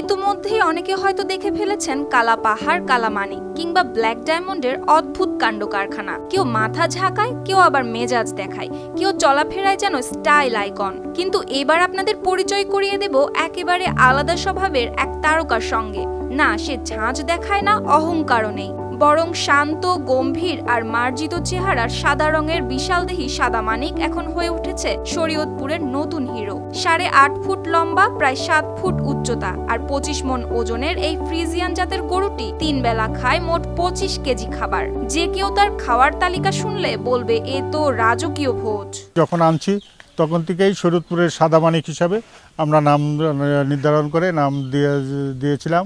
ইতোমধ্যেই অনেকে হয়তো দেখে ফেলেছেন কালা পাহাড়, কালা মানিক কিংবা ব্ল্যাক ডায়মন্ডের অদ্ভুত কাণ্ড কারখানা কেউ মাথা ঝাঁকায়, কেউ আবার মেজাজ দেখায়, কেউ চলাফেরায় যেন স্টাইল আইকন। কিন্তু এবার আপনাদের পরিচয় করিয়ে দেব একেবারে আলাদা স্বভাবের এক তারকার সঙ্গে। না, সে ঝাঁজ দেখায় না, অহংকারও নেই। বরং শান্ত, গম্ভীর আর মার্জিত চেহারার সাদা রঙের বিশালদেহী সাদা মানিক এখন হয়ে উঠেছে শরীয়তপুরের নতুন হিরো। সাড়ে আট ফুট লম্বা, প্রায় সাত ফুট উচ্চতা আর পঁচিশ মন ওজনের এই ফ্রিজিয়ান জাতের গরুটি তিন বেলা খায় মোট পঁচিশ কেজি খাবার। যে কেউ তার খাওয়ার তালিকা শুনলে বলবে, এ তো রাজকীয় ভোজ। যখন আনছি, তখন থেকেই শরীয়তপুরের সাদা মানিক হিসাবে আমরা নাম নির্ধারণ করে নাম দিয়ে দিয়েছিলাম।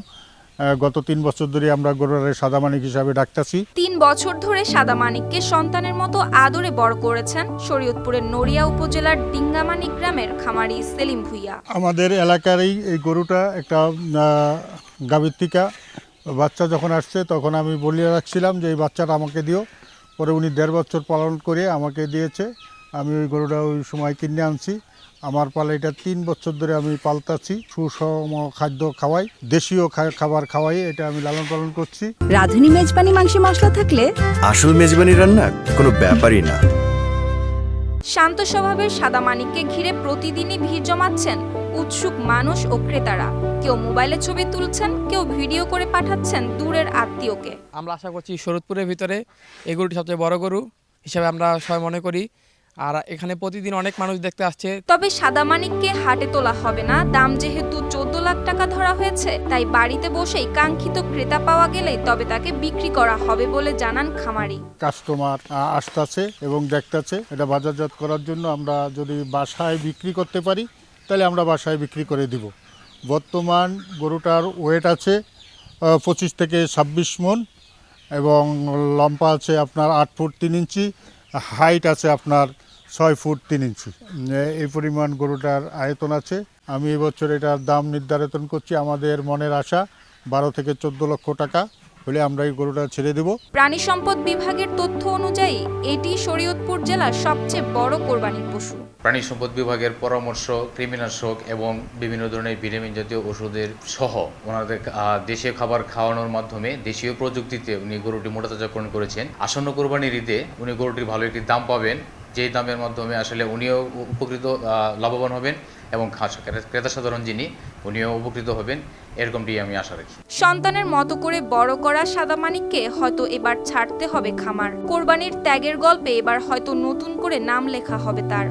গত তিন বছর ধরে আমরা গরুরের সাদা মানিক হিসাবে ডাকতেছি। তিন বছর ধরে সাদা মানিককে সন্তানের মতো আদরে বড় করেছেন শরীয়তপুরের নড়িয়া উপজেলার ডিঙ্গামানিক গ্রামের খামারি সেলিম ভুইয়া। আমাদের এলাকার এই গরুটা একটা গাভীর বাচ্চা যখন আসছে তখন আমি বলিয়ে রাখছিলাম যে এই বাচ্চাটা আমাকে দিও। পরে উনি দেড় বছর পালন করে আমাকে দিয়েছে। আমি ওই গরুটা ওই সময় কিনে আনছি। আমার পালে এটা তিন বছর ধরে আমি পালতাছি সুষম খাদ্য খাওয়াই দেশীয় খা- খাবার খাওয়াই এটা আমি লালন পালন করছি। রাঁধুনি মেজবানি মাংসে মশলা থাকলে? আসল মেজবানি রান্না কোনো ব্যাপারই না। শান্ত স্বভাবের সাদা মানিককে ঘিরে প্রতিদিনই ভিড় জমাচ্ছেন উৎসুক মানুষ ও ক্রেতারা। কেউ মোবাইলে ছবি তুলছেন কেউ ভিডিও করে পাঠাচ্ছেন দূরের আত্মীয়কে। আমরা আশা করছি শরৎপুরের ভিতরে এই গরুটি সবচেয়ে বড় গরু হিসাবে আমরা সবাই মনে করি। আর এখানে প্রতিদিন অনেক মানুষ দেখতে আসছে। তবে সাদা মানিককে হাটে তোলা হবে না। দাম যেহেতু চোদ্দ লাখ টাকা ধরা হয়েছে তাই বাড়িতে বসেই কাঙ্ক্ষিত ক্রেতা পাওয়া গেলেই তবে তাকে বিক্রি করা হবে বলে জানান খামারি। কাস্টমার আসতেছে এবং দেখতেছে এটা বাজারজাত করার জন্য আমরা যদি বাসায় বিক্রি করতে পারি তাহলে আমরা বাসায় বিক্রি করে দিব। বর্তমান গরুটার ওয়েট আছে পঁচিশ থেকে ছাব্বিশ মন এবং লম্বা আছে আপনার আট ফুট তিন ইঞ্চি হাইট আছে আপনার ছয় ফুট তিন ইঞ্চি। এই পরিমাণ গরুটার আয়তন আছে। আমি এবছর এটার দাম নির্ধারণ করছি। আমাদের মনের আশা বারো থেকে চোদ্দ লক্ষ টাকা হলে আমরা এই গরুটা ছেড়ে দেবো। প্রাণী সম্পদ বিভাগের তথ্য অনুযায়ী এটি শরীয়তপুর জেলার সবচেয়ে বড় কোরবানির পশু। প্রাণী সম্পদ বিভাগের পরামর্শ কৃমিনাশক এবং বিভিন্ন ধরনের ভিটামিন জাতীয় ওষুধের সহ ওনাদের দেশীয় খাবার খাওয়ানোর মাধ্যমে দেশীয় প্রযুক্তিতে উনি গরুটি মোটাতাজাকরণ করেছেন আসন্ন কোরবানির ঈদে উনি গরুটির ভালো একটি দাম পাবেন। যেই দামের মাধ্যমে আসলে উনিও উপকৃত লাভবান হবেন এবং ক্রেতা সাধারণ যিনি, উনিও উপকৃত হবেন। এরকমটি আমি আশা রাখি। সন্তানের মতো করে বড় করা সাদা মানিককে হয়তো এবার ছাড়তে হবে খামার। কোরবানির ত্যাগের গল্পে এবার হয়তো নতুন করে নাম লেখা হবে তার।